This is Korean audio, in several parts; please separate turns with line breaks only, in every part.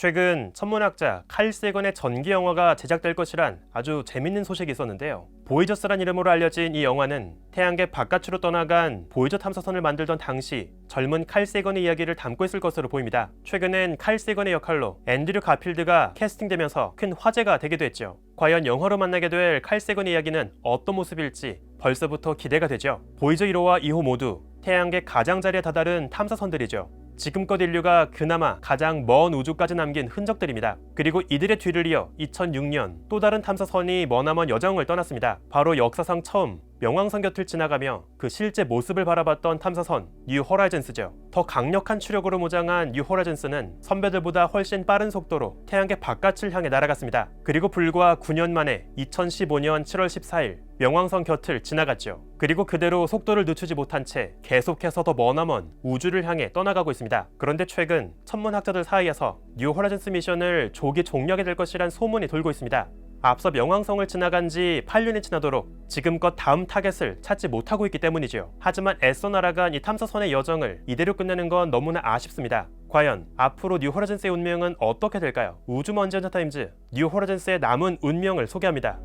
최근 천문학자 칼 세건의 전기 영화가 제작될 것이란 아주 재밌는 소식이 있었는데요. 보이저스란 이름으로 알려진 이 영화는 태양계 바깥으로 떠나간 보이저 탐사선을 만들던 당시 젊은 칼 세건의 이야기를 담고 있을 것으로 보입니다. 최근엔 칼 세건의 역할로 앤드류 가필드가 캐스팅되면서 큰 화제가 되기도 했죠. 과연 영화로 만나게 될 칼 세건의 이야기는 어떤 모습일지 벌써부터 기대가 되죠. 보이저 1호와 2호 모두 태양계 가장자리에 다다른 탐사선들이죠. 지금껏 인류가 그나마 가장 먼 우주까지 남긴 흔적들입니다. 그리고 이들의 뒤를 이어 2006년 또 다른 탐사선이 머나먼 여정을 떠났습니다. 바로 역사상 처음 명왕성 곁을 지나가며 그 실제 모습을 바라봤던 탐사선 뉴 호라이즌스죠. 더 강력한 추력으로 무장한 뉴 호라이즌스는 선배들보다 훨씬 빠른 속도로 태양계 바깥을 향해 날아갔습니다. 그리고 불과 9년 만에 2015년 7월 14일 명왕성 곁을 지나갔죠. 그리고 그대로 속도를 늦추지 못한 채 계속해서 더 머나먼 우주를 향해 떠나가고 있습니다. 그런데 최근 천문학자들 사이에서 뉴 호라이즌스 미션을 조기 종료하게 될 것이란 소문이 돌고 있습니다. 앞서 명왕성을 지나간 지 8년이 지나도록 지금껏 다음 타겟을 찾지 못하고 있기 때문이죠. 하지만 애써 날아간 이 탐사선의 여정을 이대로 끝내는 건 너무나 아쉽습니다. 과연 앞으로 뉴 호라이즌스의 운명은 어떻게 될까요? 우주 먼지 엔터타임즈 뉴 호라이즌스의 남은 운명을 소개합니다.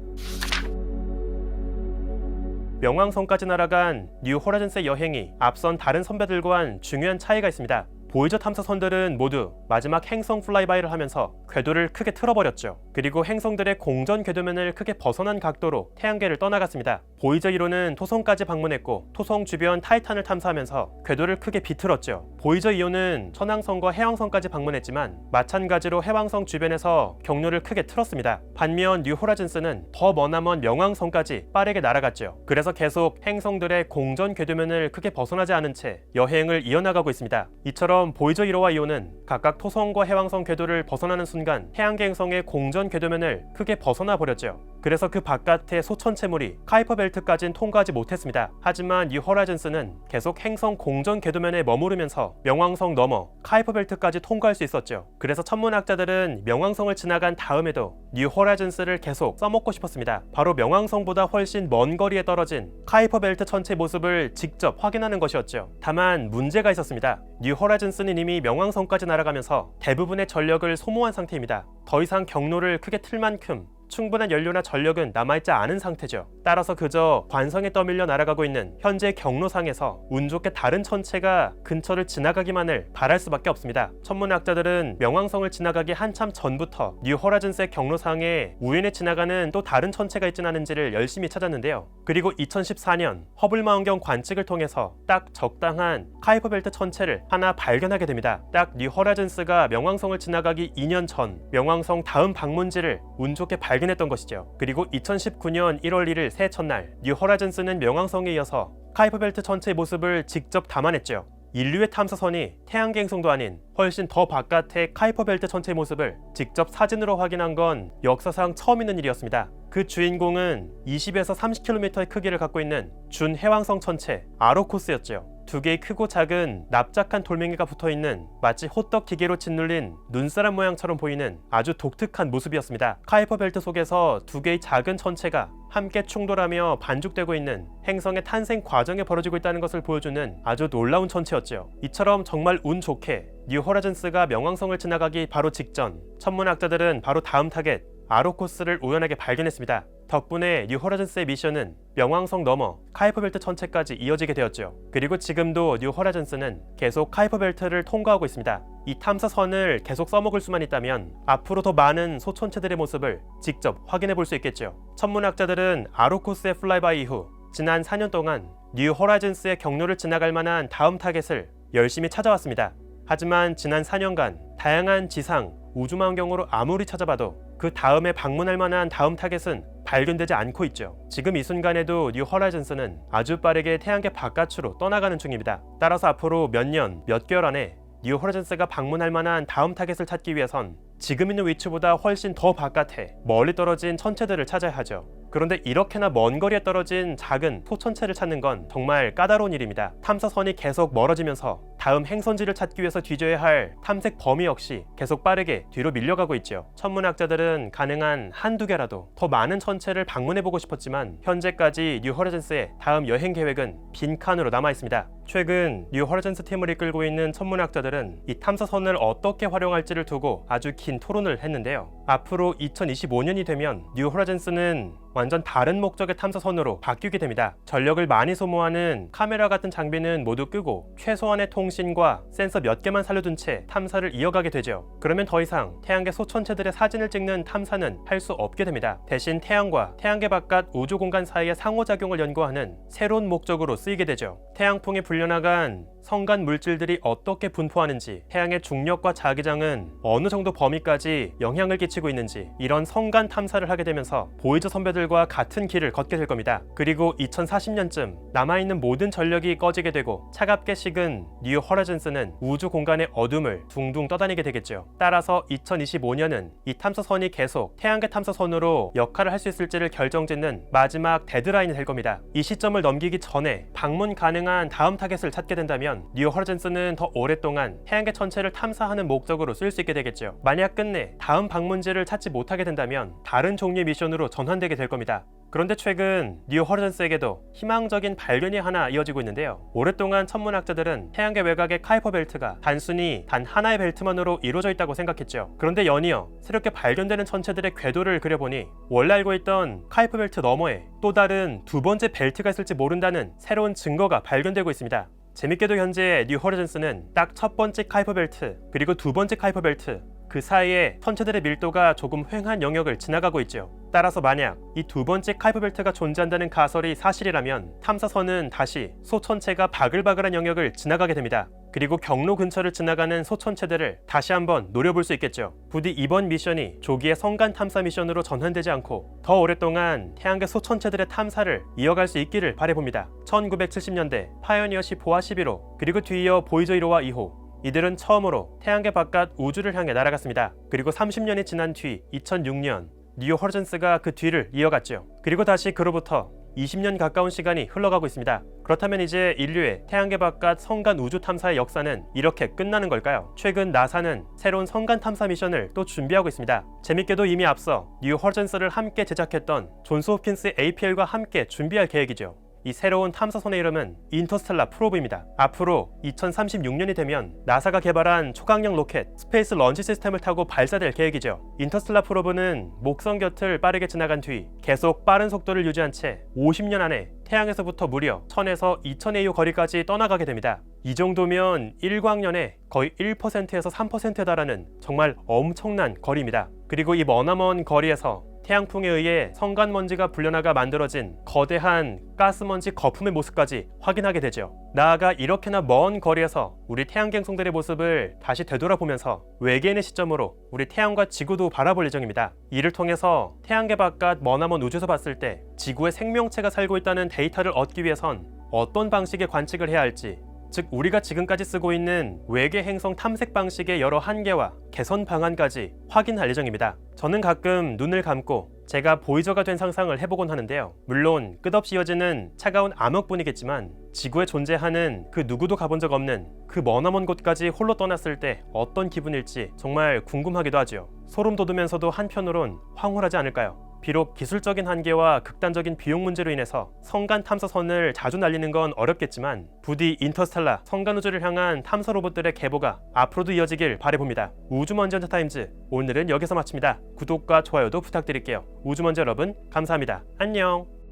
명왕성까지 날아간 뉴 호라이즌스의 여행이 앞선 다른 선배들과는 중요한 차이가 있습니다. 보이저 탐사선들은 모두 마지막 행성 플라이바이를 하면서 궤도를 크게 틀어버렸죠. 그리고 행성들의 공전 궤도면을 크게 벗어난 각도로 태양계를 떠나갔습니다. 보이저 1호는 토성까지 방문했고 토성 주변 타이탄을 탐사하면서 궤도를 크게 비틀었죠. 보이저 2호는 천왕성과 해왕성까지 방문했지만 마찬가지로 해왕성 주변에서 경로를 크게 틀었습니다. 반면 뉴 호라이즌스는 더 머나먼 명왕성까지 빠르게 날아갔죠. 그래서 계속 행성들의 공전 궤도면을 크게 벗어나지 않은 채 여행을 이어나가고 있습니다. 이처럼 보이저 1호와 2호는 각각 토성과 해왕성 궤도를 벗어나는 순간 해양계 행성의 공전 궤도면을 크게 벗어나 버렸죠. 그래서 그 바깥의 소천체물이 카이퍼 벨트까진 통과하지 못했습니다. 하지만 뉴 호라이즌스는 계속 행성 공전 궤도면에 머무르면서 명왕성 넘어 카이퍼 벨트까지 통과할 수 있었죠. 그래서 천문학자들은 명왕성을 지나간 다음에도 뉴 호라이즌스를 계속 써먹고 싶었습니다. 바로 명왕성보다 훨씬 먼 거리에 떨어진 카이퍼 벨트 천체 모습을 직접 확인하는 것이었죠. 다만 문제가 있었습니다. 뉴 호라이즌스는 이미 명왕성까지 날아가면서 대부분의 전력을 소모한 상태입니다. 더 이상 경로를 크게 틀 만큼 충분한 연료나 전력은 남아있지 않은 상태죠. 따라서 그저 관성에 떠밀려 날아가고 있는 현재 경로상에서 운 좋게 다른 천체가 근처를 지나가기만을 바랄 수밖에 없습니다. 천문학자들은 명왕성을 지나가기 한참 전부터 뉴 호라이즌스의 경로상에 우연히 지나가는 또 다른 천체가 있진 않은지를 열심히 찾았는데요. 그리고 2014년 허블 망원경 관측을 통해서 딱 적당한 카이퍼 벨트 천체를 하나 발견하게 됩니다. 딱 뉴 호라이즌스가 명왕성을 지나가기 2년 전 명왕성 다음 방문지를 운 좋게 발견 했던 것이죠. 그리고 2019년 1월 1일 새해 첫날 뉴 호라이즌스는 명왕성에 이어서 카이퍼 벨트 천체의 모습을 직접 담아냈죠. 인류의 탐사선이 태양계 행성도 아닌 훨씬 더 바깥의 카이퍼 벨트 천체의 모습을 직접 사진으로 확인한 건 역사상 처음 있는 일이었습니다. 그 주인공은 20에서 30km의 크기를 갖고 있는 준 해왕성 천체 아로코스였죠. 두 개의 크고 작은 납작한 돌멩이가 붙어 있는 마치 호떡 기계로 짓눌린 눈사람 모양처럼 보이는 아주 독특한 모습이었습니다. 카이퍼 벨트 속에서 두 개의 작은 천체가 함께 충돌하며 반죽되고 있는 행성의 탄생 과정에 벌어지고 있다는 것을 보여주는 아주 놀라운 천체였죠. 이처럼 정말 운 좋게 뉴 호라이즌스가 명왕성을 지나가기 바로 직전 천문학자들은 바로 다음 타겟 아로코스를 우연하게 발견했습니다. 덕분에 뉴 호라이즌스의 미션은 명왕성 넘어 카이퍼벨트 천체까지 이어지게 되었죠. 그리고 지금도 뉴 호라이즌스는 계속 카이퍼벨트를 통과하고 있습니다. 이 탐사선을 계속 써먹을 수만 있다면 앞으로 더 많은 소천체들의 모습을 직접 확인해 볼 수 있겠죠. 천문학자들은 아로코스의 플라이바이 이후 지난 4년 동안 뉴 호라이즌스의 경로를 지나갈 만한 다음 타겟을 열심히 찾아왔습니다. 하지만 지난 4년간 다양한 지상, 우주망원경으로 아무리 찾아봐도 그 다음에 방문할 만한 다음 타겟은 발견되지 않고 있죠. 지금 이 순간에도 뉴 호라이즌스는 아주 빠르게 태양계 바깥으로 떠나가는 중입니다. 따라서 앞으로 몇 년, 몇 개월 안에 뉴 호라이즌스가 방문할 만한 다음 타겟을 찾기 위해선 지금 있는 위치보다 훨씬 더 바깥에 멀리 떨어진 천체들을 찾아야 하죠. 그런데 이렇게나 먼 거리에 떨어진 작은 소천체를 찾는 건 정말 까다로운 일입니다. 탐사선이 계속 멀어지면서 다음 행선지를 찾기 위해서 뒤져야 할 탐색 범위 역시 계속 빠르게 뒤로 밀려가고 있죠. 천문학자들은 가능한 한두 개라도 더 많은 천체를 방문해보고 싶었지만 현재까지 뉴 허리젠스의 다음 여행 계획은 빈칸으로 남아 있습니다. 최근 뉴 허리젠스 팀을 이끌고 있는 천문학자들은 이 탐사선을 어떻게 활용할지를 두고 아주 긴 토론을 했는데요. 앞으로 2025년이 되면 뉴 호라젠스는 완전 다른 목적의 탐사선으로 바뀌게 됩니다. 전력을 많이 소모하는 카메라 같은 장비는 모두 끄고 최소한의 통신과 센서 몇 개만 살려둔 채 탐사를 이어가게 되죠. 그러면 더 이상 태양계 소천체들의 사진을 찍는 탐사는 할 수 없게 됩니다. 대신 태양과 태양계 바깥 우주 공간 사이의 상호작용을 연구하는 새로운 목적으로 쓰이게 되죠. 태양풍에 불려나간 성간 물질들이 어떻게 분포하는지, 태양의 중력과 자기장은 어느 정도 범위까지 영향을 끼치고 있는지 이런 성간 탐사를 하게 되면서 보이저 선배들과 같은 길을 걷게 될 겁니다. 그리고 2040년쯤 남아있는 모든 전력이 꺼지게 되고 차갑게 식은 뉴 허라즌스는 우주 공간의 어둠을 둥둥 떠다니게 되겠죠. 따라서 2025년은 이 탐사선이 계속 태양계 탐사선으로 역할을 할 수 있을지를 결정짓는 마지막 데드라인이 될 겁니다. 이 시점을 넘기기 전에 방문 가능한 다음 타겟을 찾게 된다면 뉴 허라젠스는 더 오랫동안 태양계 전체를 탐사하는 목적으로 쓰일 수 있게 되겠죠. 만약 끝내 다음 방문지를 찾지 못하게 된다면 다른 종류의 미션으로 전환되게 될 겁니다. 그런데 최근 뉴 허리전스에게도 희망적인 발견이 하나 이어지고 있는데요. 오랫동안 천문학자들은 태양계 외곽의 카이퍼 벨트가 단순히 단 하나의 벨트만으로 이루어져 있다고 생각했죠. 그런데 연이어 새롭게 발견되는 천체들의 궤도를 그려보니 원래 알고 있던 카이퍼 벨트 너머에 또 다른 두 번째 벨트가 있을지 모른다는 새로운 증거가 발견되고 있습니다. 재밌게도 현재 뉴 호리즌스는 딱 첫 번째 카이퍼 벨트 그리고 두 번째 카이퍼 벨트 그 사이에 천체들의 밀도가 조금 횡한 영역을 지나가고 있죠. 따라서 만약 이 두 번째 카이퍼 벨트가 존재한다는 가설이 사실이라면 탐사선은 다시 소천체가 바글바글한 영역을 지나가게 됩니다. 그리고 경로 근처를 지나가는 소천체들을 다시 한번 노려볼 수 있겠죠. 부디 이번 미션이 조기의 성간 탐사 미션으로 전환되지 않고 더 오랫동안 태양계 소천체들의 탐사를 이어갈 수 있기를 바래봅니다. 1970년대 파이어니어 10호와 11호 그리고 뒤이어 보이저 1호와 2호 이들은 처음으로 태양계 바깥 우주를 향해 날아갔습니다. 그리고 30년이 지난 뒤 2006년 뉴 허전스가 그 뒤를 이어갔죠. 그리고 다시 그로부터 20년 가까운 시간이 흘러가고 있습니다. 그렇다면 이제 인류의 태양계 바깥 성간 우주 탐사의 역사는 이렇게 끝나는 걸까요? 최근 나사는 새로운 성간 탐사 미션을 또 준비하고 있습니다. 재밌게도 이미 앞서 뉴 허전스를 함께 제작했던 존스 홉킨스 APL과 함께 준비할 계획이죠. 이 새로운 탐사선의 이름은 인터스텔라 프로브입니다. 앞으로 2036년이 되면 나사가 개발한 초강력 로켓 스페이스 런치 시스템을 타고 발사될 계획이죠. 인터스텔라 프로브는 목성 곁을 빠르게 지나간 뒤 계속 빠른 속도를 유지한 채 50년 안에 태양에서부터 무려 1000에서 2000AU 거리까지 떠나가게 됩니다. 이 정도면 1광년에 거의 1%에서 3%에 달하는 정말 엄청난 거리입니다. 그리고 이 머나먼 거리에서 태양풍에 의해 성간먼지가 불려나가 만들어진 거대한 가스먼지 거품의 모습까지 확인하게 되죠. 나아가 이렇게나 먼 거리에서 우리 태양갱송들의 모습을 다시 되돌아보면서 외계인의 시점으로 우리 태양과 지구도 바라볼 예정입니다. 이를 통해서 태양계 바깥 머나먼 우주에서 봤을 때 지구에 생명체가 살고 있다는 데이터를 얻기 위해선 어떤 방식의 관측을 해야 할지 즉 우리가 지금까지 쓰고 있는 외계 행성 탐색 방식의 여러 한계와 개선 방안까지 확인할 예정입니다. 저는 가끔 눈을 감고 제가 보이저가 된 상상을 해보곤 하는데요. 물론 끝없이 이어지는 차가운 암흑뿐이겠지만 지구에 존재하는 그 누구도 가본 적 없는 그 머나먼 곳까지 홀로 떠났을 때 어떤 기분일지 정말 궁금하기도 하죠. 소름 돋으면서도 한편으론 황홀하지 않을까요? 비록 기술적인 한계와 극단적인 비용 문제로 인해서 성간 탐사선을 자주 날리는 건 어렵겠지만 부디 인터스텔라 성간 우주를 향한 탐사 로봇들의 계보가 앞으로도 이어지길 바래봅니다. 우주먼지 헌터타임즈 오늘은 여기서 마칩니다. 구독과 좋아요도 부탁드릴게요. 우주먼지 여러분 감사합니다. 안녕.